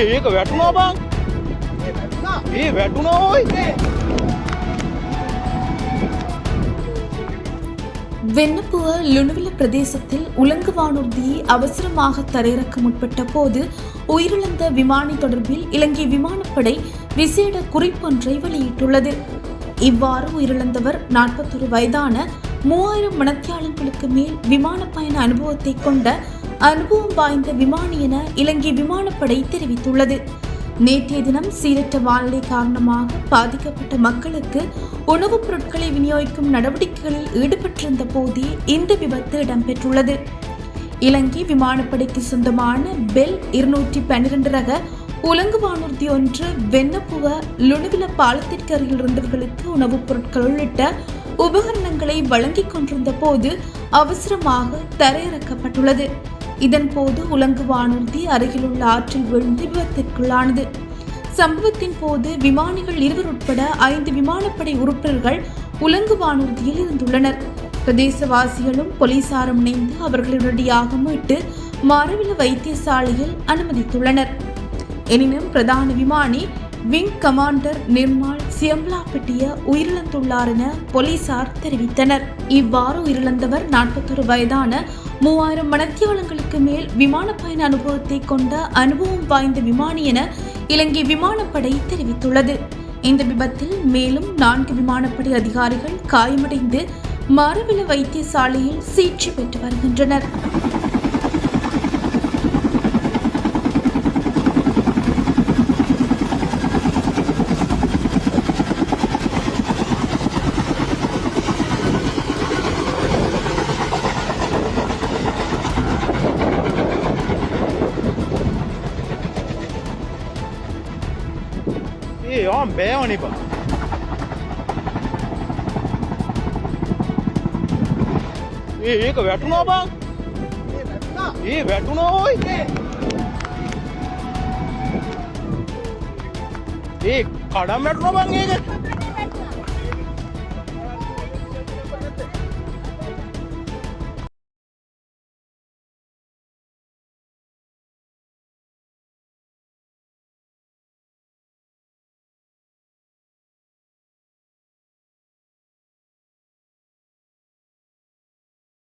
એ એક વેટું ના બાંગ એ வெண்ணப்புவ லுணுவில பிரதேசத்தில் உலங்கு வானூர்தியை அவசரமாக தரையிறக்க முற்பட்ட போது உயிரிழந்த விமானி தொடர்பில் இலங்கை விமானப்படை விசேட குறிப்பொன்றை வெளியிட்டுள்ளது. இவ்வாறு உயிரிழந்தவர் நாற்பத்தொரு வயதான மூவாயிரம் மணத்தியாளர்களுக்கு மேல் விமான பயண அனுபவத்தை கொண்ட அனுபவம் வாய்ந்த விமானி என இலங்கை விமானப்படை தெரிவித்துள்ளது. நேற்றைய தினம் சீரற்ற வானிலை காரணமாக பாதிக்கப்பட்ட மக்களுக்கு உணவுப் பொருட்களை விநியோகிக்கும் நடவடிக்கைகளில் ஈடுபட்டிருந்த போதே இந்த விபத்து இடம்பெற்றுள்ளது. இலங்கை விமானப்படைக்கு சொந்தமான பெல் இருநூற்றி பன்னிரண்டு ரக உலங்கு வானூர்தி ஒன்று வெண்ணப்புவ லுணுவில பாலத்திற்கு அருகில் இருந்தவர்களுக்கு உணவுப் பொருட்கள் உள்ளிட்ட உபகரணங்களை வழங்கிக் கொண்டிருந்த போது அவசரமாக தரையிறக்கப்பட்டுள்ளது. இதன்போது உலங்கு வானூர்தி அருகிலுள்ள ஆற்றில் விழுந்து விபத்திற்குள்ளானது சம்பவத்தின் போது விமானிகள் இருவர் உட்பட ஐந்து விமானப்படை உறுப்பினர்கள் உலங்கு வானூர்தியில் இருந்துள்ளனர். பிரதேசவாசிகளும் போலீசாரும் இணைந்து அவர்களை உடனடியாக மீட்டு மரவில வைத்தியசாலையில் அனுமதித்துள்ளனர். எனினும் பிரதான விமானி விங் கமாண்டர் நிர்மால் சியம்லாப்பட்டிய உயிரிழந்துள்ளார் என போலீசார் தெரிவித்தனர். இவ்வாறு உயிரிழந்தவர் நாற்பத்தொரு வயதான மூவாயிரம் மணத்தியாளங்கள் மேல் விமான பயண அனுபவத்தை கொண்ட அனுபவம் வாய்ந்த விமானி என இலங்கை விமானப்படை தெரிவித்துள்ளது. இந்த விபத்தில் மேலும் நான்கு விமானப்படை அதிகாரிகள் காயமடைந்து மரவில வைத்தியசாலையில் சிகிச்சை பெற்று வருகின்றனர். Ej, on be oni pa. એ એક બેઠું ના બા એ બેઠું ના હોય એ ખાડા બેઠું ના બાંગે